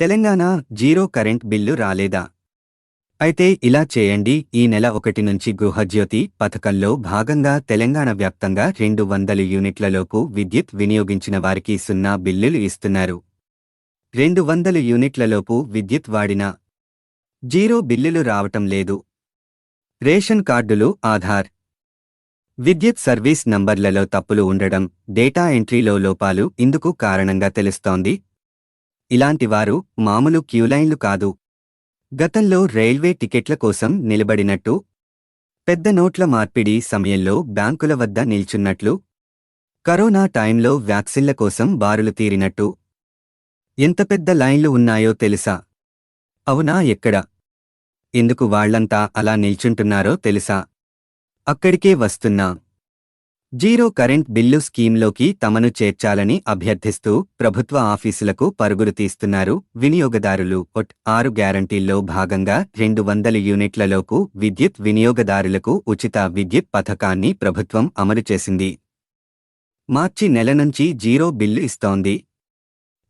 Telangana zero current bill రాలేదా? అయితే ఇలా చేయండి ఈ నెల ఒకటి నుంచి గృహజ్యోతి పథకంలో భాగంగా తెలంగాణ వ్యాప్తంగా రెండు వందల యూనిట్లలోపు విద్యుత్ వినియోగించిన వారికి సున్నా బిల్లులు ఇస్తున్నారు. రెండు వందల యూనిట్లలోపు విద్యుత్ వాడిన జీరో బిల్లులు రావటం లేదు. రేషన్ కార్డులు ఆధార్ విద్యుత్ సర్వీస్ నంబర్లలో తప్పులు ఉండడం డేటా ఎంట్రీలో లోపాలు ఇందుకు కారణంగా తెలుస్తోంది. ఇలాంటివారు మామూలు క్యూలైన్లు కాదు. గతంలో రైల్వే టికెట్ల కోసం నిలబడినట్టు పెద్ద నోట్ల మార్పిడి సమయంలో బ్యాంకుల వద్ద నిల్చున్నట్లు కరోనా టైంలో వ్యాక్సిన్ల కోసం బారులు తీరినట్టు. ఎంత పెద్ద లైన్లు ఉన్నాయో తెలుసా? అవునా ఎక్కడ? ఎందుకు వాళ్ళంతా అలా నిల్చుంటున్నారో తెలుసా? అక్కడికే వస్తున్నా. జీరో కరెంట్ బిల్లు స్కీంలోకి తమను చేర్చాలని అభ్యర్థిస్తూ ప్రభుత్వ ఆఫీసులకు పరుగులు తీస్తున్నారు వినియోగదారులు. ఒట్ ఆరు గ్యారంటీల్లో భాగంగా రెండు వందల యూనిట్లలోపు విద్యుత్ వినియోగదారులకు ఉచిత విద్యుత్ పథకాన్ని ప్రభుత్వం అమలు చేసింది. మార్చి నెల నుంచి జీరో బిల్లు ఇస్తోంది.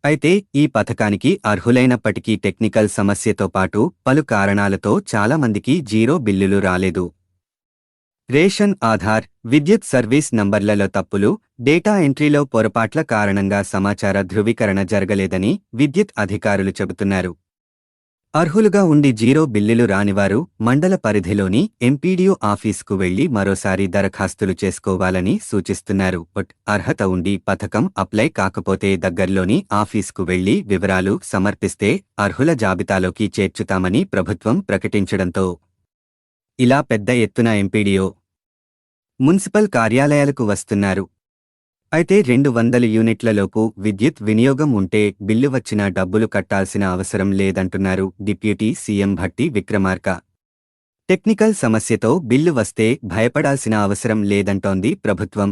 అయితే ఈ పథకానికి అర్హులైనప్పటికీ టెక్నికల్ సమస్యతో పాటు పలు కారణాలతో చాలామందికి జీరో బిల్లులు రాలేదు. రేషన్ ఆధార్ విద్యుత్ సర్వీస్ నంబర్లలో తప్పులు డేటా ఎంట్రీలో పొరపాట్ల కారణంగా సమాచార ధృవీకరణ జరగలేదని విద్యుత్ అధికారులు చెబుతున్నారు. అర్హులుగా ఉండి జీరో బిల్లులు రానివారు మండల పరిధిలోని ఎంపీడీఓ ఆఫీసుకు వెళ్ళి మరోసారి దరఖాస్తులు చేసుకోవాలని సూచిస్తున్నారు. బట్ అర్హత ఉండి పథకం అప్లై కాకపోతే దగ్గర్లోని ఆఫీసుకు వెళ్ళి వివరాలు సమర్పిస్తే అర్హుల జాబితాలోకి చేర్చుతామని ప్రభుత్వం ప్రకటించడంతో ఇలా పెద్ద ఎత్తున ఎంపీడీఓ మున్సిపల్ కార్యాలయాలకు వస్తున్నారు. అయితే రెండు వందల యూనిట్లలోపు విద్యుత్ వినియోగం ఉంటే బిల్లు వచ్చిన డబ్బులు కట్టాల్సిన అవసరం లేదంటున్నారు deputy CM Bhatti Vikramarka. Technical సమస్యతో బిల్లు వస్తే భయపడాల్సిన అవసరం లేదంటోంది ప్రభుత్వం.